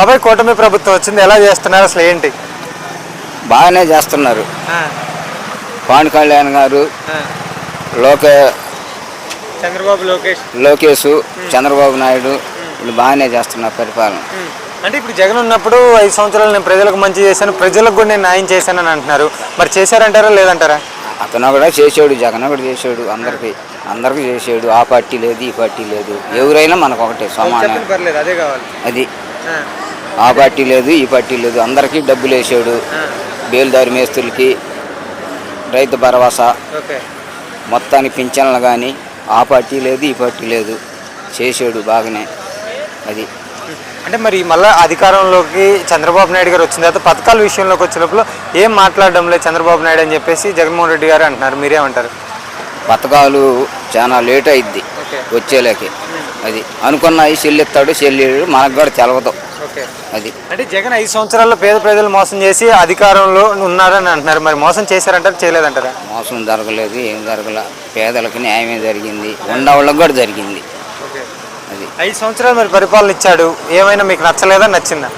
బాబాయ్ కూటమి ప్రభుత్వం వచ్చింది. ఎలా చేస్తున్నారు అసలు ఏంటి? బాగానే చేస్తున్నారు. పవన్ కళ్యాణ్ గారు లోకే చంద్రబాబు లోకేష్. లోకేష్ చంద్రబాబు నాయుడు వీళ్ళు బాగానే చేస్తున్నారు పరిపాలన. అంటే ఇప్పుడు జగన్ ఉన్నప్పుడు ఐదు సంవత్సరాలు నేను ప్రజలకు మంచి చేశాను ప్రజలకు కూడా నేను న్యాయం చేశానని అంటున్నారు. మరి చేశారంటారా లేదంటారా? అతను కూడా చేసాడు జగన్ కూడా చేసాడు అందరికి అందరికి చేసాడు ఆ పార్టీ లేదు ఈ పార్టీ లేదు. ఎవరైనా మనకు ఒకటే సమానం. పర్లేదు అదే కావాలి. అది. ఆ పార్టీ లేదు ఈ పార్టీ లేదు. అందరికీ డబ్బులు వేసాడు. బేలుదారి మేస్తులకి రైతు భరోసా. మొత్తానికి పింఛన్లు కానీ ఆ పార్టీ లేదు ఈ పార్టీ లేదు. చేసాడు బాగానే. అది. అంటే మరి మళ్ళీ అధికారంలోకి చంద్రబాబు నాయుడు గారు వచ్చిన తర్వాత పథకాల విషయంలోకి వచ్చినప్పుడు ఏం మాట్లాడడం లేదు చంద్రబాబు నాయుడు అని చెప్పేసి జగన్మోహన్ రెడ్డి గారు అంటున్నారు. మీరేమంటారు? పథకాలు చాలా లేట్ అయిద్ది ఓకే. వచ్చేలేకి. అది. అనుకున్నాయి చెల్లిస్తాడు చెల్లిడు మనకు కూడా తెలవదు. అది. అంటే జగన్ ఐదు సంవత్సరాల్లో పేద ప్రజలు మోసం చేసి అధికారంలో ఉన్నారని అంటున్నారు. మరి మోసం చేశారంటారు చేయలేదంటారా? మోసం జరగలేదు ఏం జరగల. పేదలకు న్యాయమే జరిగింది. ఉండవాళ్ళకి కూడా జరిగింది. అది. ఐదు సంవత్సరాలు మరి పరిపాలన ఇచ్చాడు. ఏమైనా మీకు నచ్చలేదా నచ్చిందా?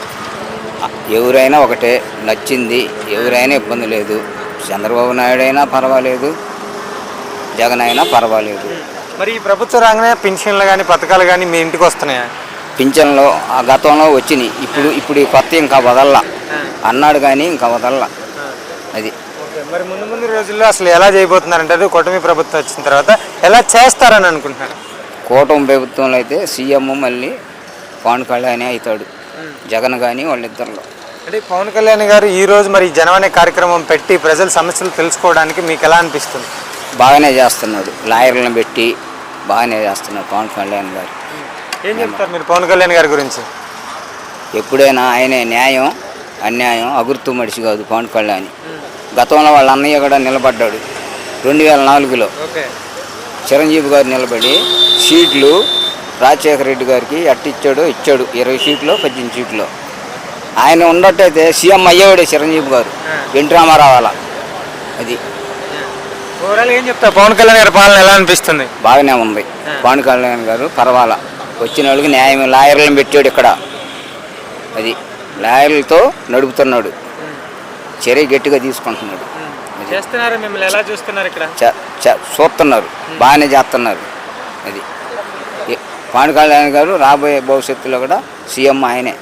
ఎవరైనా ఒకటే నచ్చింది. ఎవరైనా ఇబ్బంది లేదు. చంద్రబాబు నాయుడు అయినా పర్వాలేదు. జగన్ అయినా పర్వాలేదు. మరి ఈ ప్రభుత్వ రాగానే పెన్షన్లు కానీ పథకాలు కానీ మీ ఇంటికి వస్తున్నాయా? పింఛన్లో ఆ గతంలో వచ్చినాయి. ఇప్పుడు ఇప్పుడు ఈ కొత్త ఇంకా వదల్లా. అన్నాడు కానీ ఇంకా వదల్లా. అది. మరి ముందు ముందు రోజుల్లో అసలు ఎలా చేయబోతున్నారంటారు కూటమి ప్రభుత్వం వచ్చిన తర్వాత ఎలా చేస్తారని అనుకుంటున్నారు? కూటమి ప్రభుత్వంలో అయితే సీఎం మళ్ళీ పవన్ కళ్యాణ్ అవుతాడు. జగన్ కానీ వాళ్ళిద్దరిలో. అంటే పవన్ కళ్యాణ్ గారు ఈ రోజు మరి జనం అనే కార్యక్రమం పెట్టి ప్రజల సమస్యలు తెలుసుకోవడానికి మీకు ఎలా అనిపిస్తుంది? బాగానే చేస్తున్నాడు. లాయర్లను పెట్టి బాగానే చేస్తున్నాడు పవన్ కళ్యాణ్ గారు. ఏం చెప్తారు మీరు పవన్ కళ్యాణ్ గారి గురించి? ఎప్పుడైనా ఆయనే న్యాయం అన్యాయం అగుర్తు మనిషి కాదు పవన్ కళ్యాణ్. గతంలో వాళ్ళ అన్నయ్య కూడా నిలబడ్డాడు రెండు వేల నాలుగులో చిరంజీవి గారు నిలబడి సీట్లు రాజశేఖర రెడ్డి గారికి అట్టిచ్చాడు ఇచ్చాడు ఇరవై సీట్లు పద్దెనిమిది సీట్లు. ఆయన ఉన్నట్టయితే సీఎం అయ్యేవాడే చిరంజీవి గారు. ఎన్టీ రామారావు అలా. అది. ఓవరాల్ ఏం చెప్తారు పవన్ కళ్యాణ్ గారి పాలన ఎలా అనిపిస్తుంది? బాగానే ఉంది. పవన్ కళ్యాణ్ గారు పర్వాలా. వచ్చిన వాళ్ళకి న్యాయం లాయర్లను పెట్టాడు ఇక్కడ. అది లాయర్లతో నడుపుతున్నాడు. చర్య గట్టిగా తీసుకుంటున్నాడు. చేస్తున్నారు మిమ్మల్ని ఎలా చూస్తున్నారు ఇక్కడ? బాగానే చేస్తున్నారు. అది. పవన్ కళ్యాణ్ గారు రాబోయే భవిష్యత్తులో కూడా సీఎం ఆయనే.